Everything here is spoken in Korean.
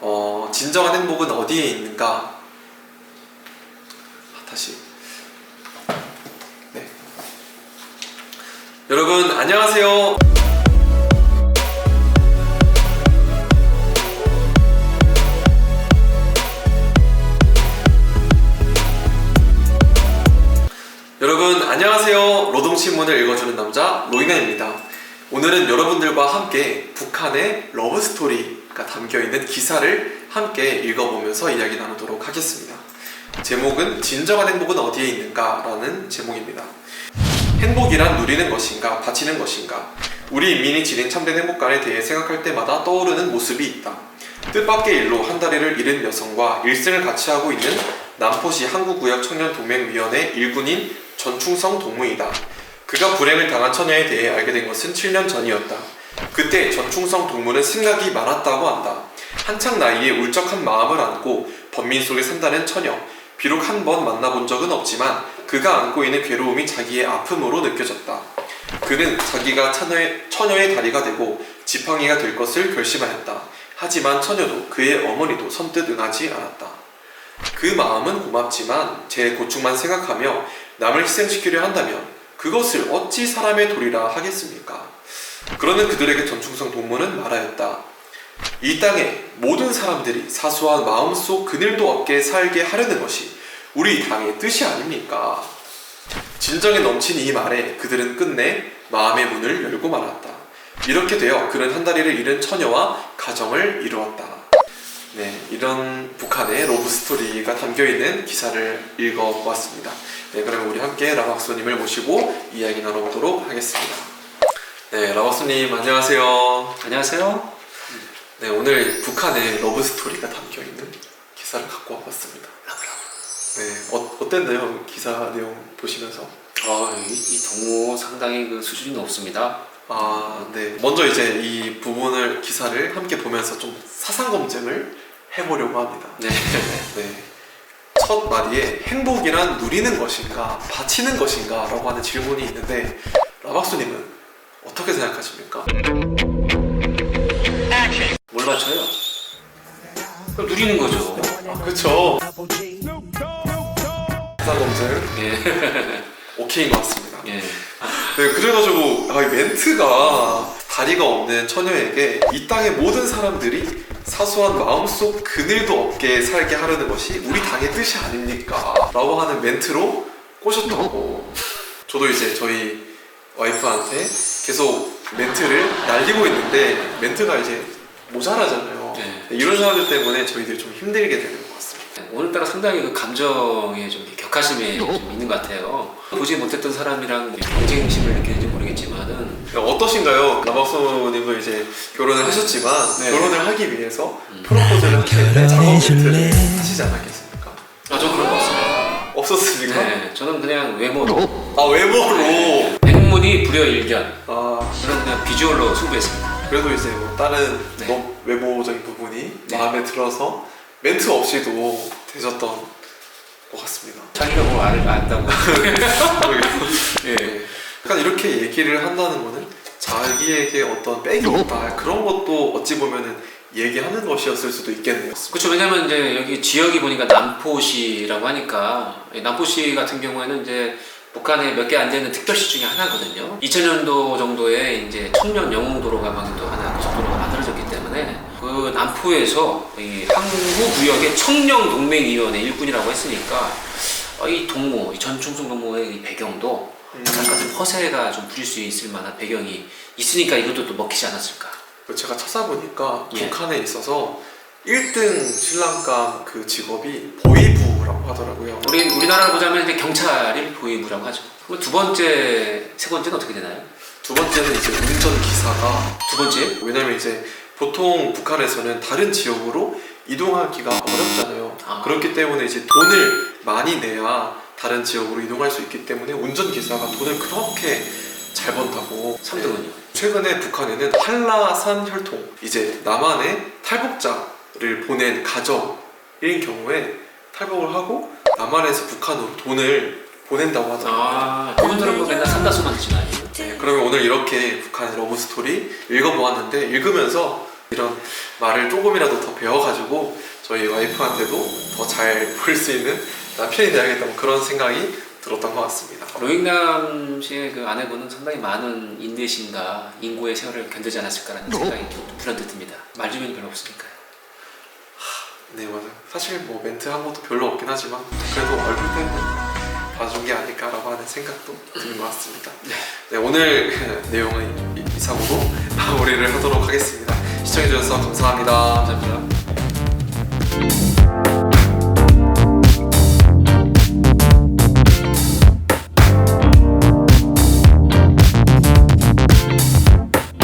어, 진정한 행복은 어디에 있는가? 아, 다시. 네. 여러분 안녕하세요. 여러분 안녕하세요. 노동신문을 읽어주는 남자 로이나입니다. 오늘은 여러분들과 함께 북한의 러브 스토리가 담겨 있는 기사를 함께 읽어보면서 이야기 나누도록 하겠습니다. 제목은 진정한 행복은 어디에 있는가라는 제목입니다. 행복이란 누리는 것인가, 바치는 것인가? 우리 인민이 지닌 참된 행복감에 대해 생각할 때마다 떠오르는 모습이 있다. 뜻밖의 일로 한 다리를 잃은 여성과 일생을 같이 하고 있는 남포시 한국구역 청년동맹위원회 일군인 전충성 동무이다. 그가 불행을 당한 처녀에 대해 알게 된 것은 7년 전이었다. 그때 전충성 동무는 생각이 많았다고 한다. 한창 나이에 울적한 마음을 안고 번민 속에 산다는 처녀. 비록 한 번 만나본 적은 없지만 그가 안고 있는 괴로움이 자기의 아픔으로 느껴졌다. 그는 자기가 처녀의, 처녀의 다리가 되고 지팡이가 될 것을 결심하였다. 하지만 처녀도 그의 어머니도 선뜻 응하지 않았다. 그 마음은 고맙지만 제 고충만 생각하며 남을 희생시키려 한다면 그것을 어찌 사람의 도리라 하겠습니까? 그러는 그들에게 전충성 동무는 말하였다. 이 땅에 모든 사람들이 사소한 마음속 그늘도 없게 살게 하려는 것이 우리 당의 뜻이 아닙니까? 진정에 넘친 이 말에 그들은 끝내 마음의 문을 열고 말았다. 이렇게 되어 그는 한 다리를 잃은 처녀와 가정을 이루었다. 네, 이런 북한의 러브 스토리가 담겨 있는 기사를 읽어보았습니다. 네, 그러면 우리 함께 라박수님을 모시고 이야기 나눠보도록 하겠습니다. 네, 라박수님 안녕하세요. 안녕하세요. 네, 오늘 북한의 러브 스토리가 담겨 있는 기사를 갖고 와봤습니다. 네, 어, 어땠나요? 기사 내용 보시면서? 아, 이, 이 동호 상당히 그 수준이 높습니다. 아, 네. 먼저 이제 이 부분을 기사를 함께 보면서 좀 사상 검증을 해보려고 합니다. 네. 네. 첫 마디에 행복이란 누리는 것인가, 바치는 것인가라고 하는 질문이 있는데 라박수님은 어떻게 생각하십니까? 뭘 맞춰요? 그럼 누리는 거죠. 아, 그쵸. 사상 검증 예. 오케이인 것 같습니다. 예. 네, 그래가지고 아, 이 멘트가 다리가 없는 처녀에게 이 땅의 모든 사람들이 사소한 마음속 그늘도 없게 살게 하려는 것이 우리 당의 뜻이 아닙니까? 라고 하는 멘트로 꼬셨다고 저도 이제 저희 와이프한테 계속 멘트를 날리고 있는데 멘트가 이제 모자라잖아요 네. 이런 사람들 때문에 저희들이 좀 힘들게 되는 것 같습니다 오늘따라 상당히 그 감정에 좀 격하심이 좀 있는 것 같아요. 보지 못했던 사람이랑 경쟁심을 느끼는지 모르겠지만은 어떠신가요? 라박소님도 이제 결혼을 하셨지만 네. 결혼을 하기 위해서 음. 프로포즈를 때 작업 멘트를 하시지 않았겠습니까? 아, 저 그런 거 없어요. 없었습니까? 네. 저는 그냥 외모로 아 외모로 백문이 불여 일견 아 저는 그냥 비주얼로 승부했습니다. 그래도 이제 뭐 다른 네. 뭐 외모적인 부분이 네. 마음에 들어서 멘트 없이도 되셨던 것 같습니다. 자기가 뭐 알, 안다고. 예. 약간 이렇게 얘기를 한다는 거는 자기에게 어떤 백이 있다 그런 것도 어찌 보면은 얘기하는 것이었을 수도 있겠네요. 그렇죠. 왜냐면 이제 여기 지역이 보니까 남포시라고 하니까 이 남포시 같은 경우에는 이제 북한에 몇 개 안 되는 특별시 중에 하나거든요. 2000년도 정도에 이제 청년 영웅 도로가 방또 하나 고속도로가 만들어졌기 때문에 그 남포에서 이 항구 구역의 청년 동맹위원회 일꾼이라고 했으니까 어, 이 동무, 이 전충성 동무의 이 배경도 음. 약간 좀 허세가 좀 부릴 수 있을 만한 배경이 있으니까 이것도 또 먹히지 않았을까. 제가 찾아보니까 예. 북한에 있어서 1등 신랑감 그 직업이 보이부라고 하더라고요. 우리 우리나라로 보자면 이제 경찰이 보위부라고 하죠. 그럼 두 번째, 세 번째는 어떻게 되나요? 두 번째는 이제 운전 기사가 두 번째? 왜냐면 이제 보통 북한에서는 다른 지역으로 이동하기가 어렵잖아요. 아. 그렇기 때문에 이제 돈을 많이 내야 다른 지역으로 이동할 수 있기 때문에 운전 기사가 돈을 그렇게 잘 번다고 3등은요? 최근에 북한에는 한라산 혈통 이제 남한에 탈북자 를 보낸 가정인 경우에 탈북을 하고 남한에서 북한으로 돈을 보낸다고 하더라고요. 아, 그분 들은 뭐 맨날 산다수만 드시나요? 네, 그러면 오늘 이렇게 북한의 러브 스토리 읽어보았는데 읽으면서 이런 말을 조금이라도 더 배워가지고 저희 와이프한테도 더잘 보일 수 있는 남편이 돼야겠다 뭐 그런 생각이 들었던 것 같습니다. 로잉남 씨의 그 아내분은 상당히 많은 인내심과 인고의 세월을 견디지 않았을까라는 생각이 좀 불현듯 듭니다. 말 주변이 별로 없으니까요. 네 맞아요. 사실 뭐 멘트 한 것도 별로 없긴 하지만 그래도 얼굴 때문에 봐준 게 아닐까라고 하는 생각도 드는 것 같습니다. 네 오늘 내용은 이- 이상으로 마무리를 하도록 하겠습니다. 시청해주셔서 감사합니다. 감사합니다.